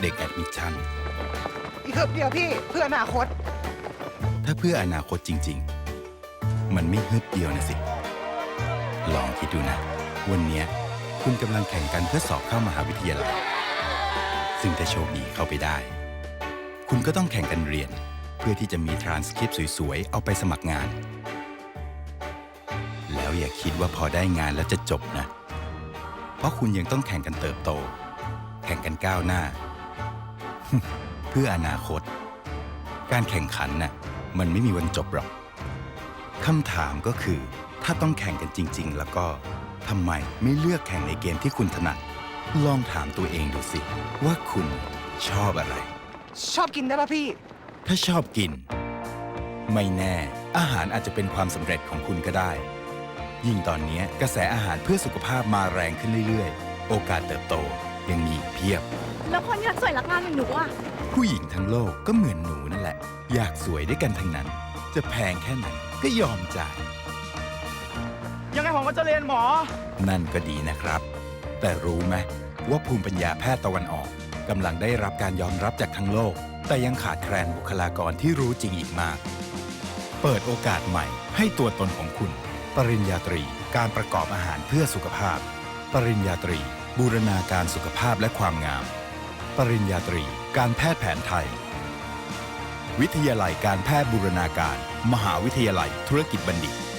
เด็กแอดมิชชั่น อีกเคืบเดียวพี่เพื่ออนาคต ถ้าเพื่ออนาคตจริง ๆ มันไม่ฮึบเดียวนะสิ ลองคิดดูนะ วันเนี้ยคุณกำลังแข่งกันเพื่อสอบเข้ามหาวิทยาลัย ซึ่งถ้าโชคดีเข้าไปได้ คุณก็ต้องแข่งกันเรียน เพื่อที่จะมีทรานสคริปต์สวยๆ เอาไปสมัครงาน แล้วอย่าคิดว่าพอได้งานแล้วจะจบนะ เพราะคุณยังต้องแข่งกันเติบโตแข่ง กันก้าวหน้า เพื่ออนาคต การแข่งขันน่ะมันไม่มีวันจบหรอกคำถามก็คือ ถ้าต้องแข่งกันจริง ๆ แล้วก็ทำไมไม่เลือกแข่งในเกมที่คุณถนัด ลองถามตัวเองดูสิ ว่าคุณชอบอะไร ชอบกินได้ปะพี่ ถ้าชอบกิน ไม่แน่ อาหารอาจจะเป็นความสำเร็จของคุณก็ได้ ยิ่งตอนนี้กระแสอาหารเพื่อสุขภาพมาแรงขึ้นเรื่อยๆ โอกาสเติบโต ยังมีอีกเพียบ แล้วคนอยากสวยรักงานอย่างหนูอะ ผู้หญิงทั้งโลกก็เหมือนหนูนั่นแหละ อยากสวยด้วยกันทั้งนั้น จะแพงแค่ไหนก็ยอมจ่าย ยังไงผมก็จะเรียนหมอ นั่นก็ดีนะครับ แต่รู้ไหมว่าภูมิปัญญาแพทย์ตะวันออกกำลังได้รับการยอมรับจากทั้งโลก แต่ยังขาดแคลนบุคลากรที่รู้จริงอีกมาก เปิดโอกาสใหม่ให้ตัวตนของคุณ ปริญญาตรีการประกอบอาหารเพื่อสุขภาพ ปริญญาตรี บูรณาการสุขภาพและความงาม ปริญญาตรี การแพทย์แผนไทย วิทยาลัยการแพทย์บูรณาการ มหาวิทยาลัยธุรกิจบัณฑิต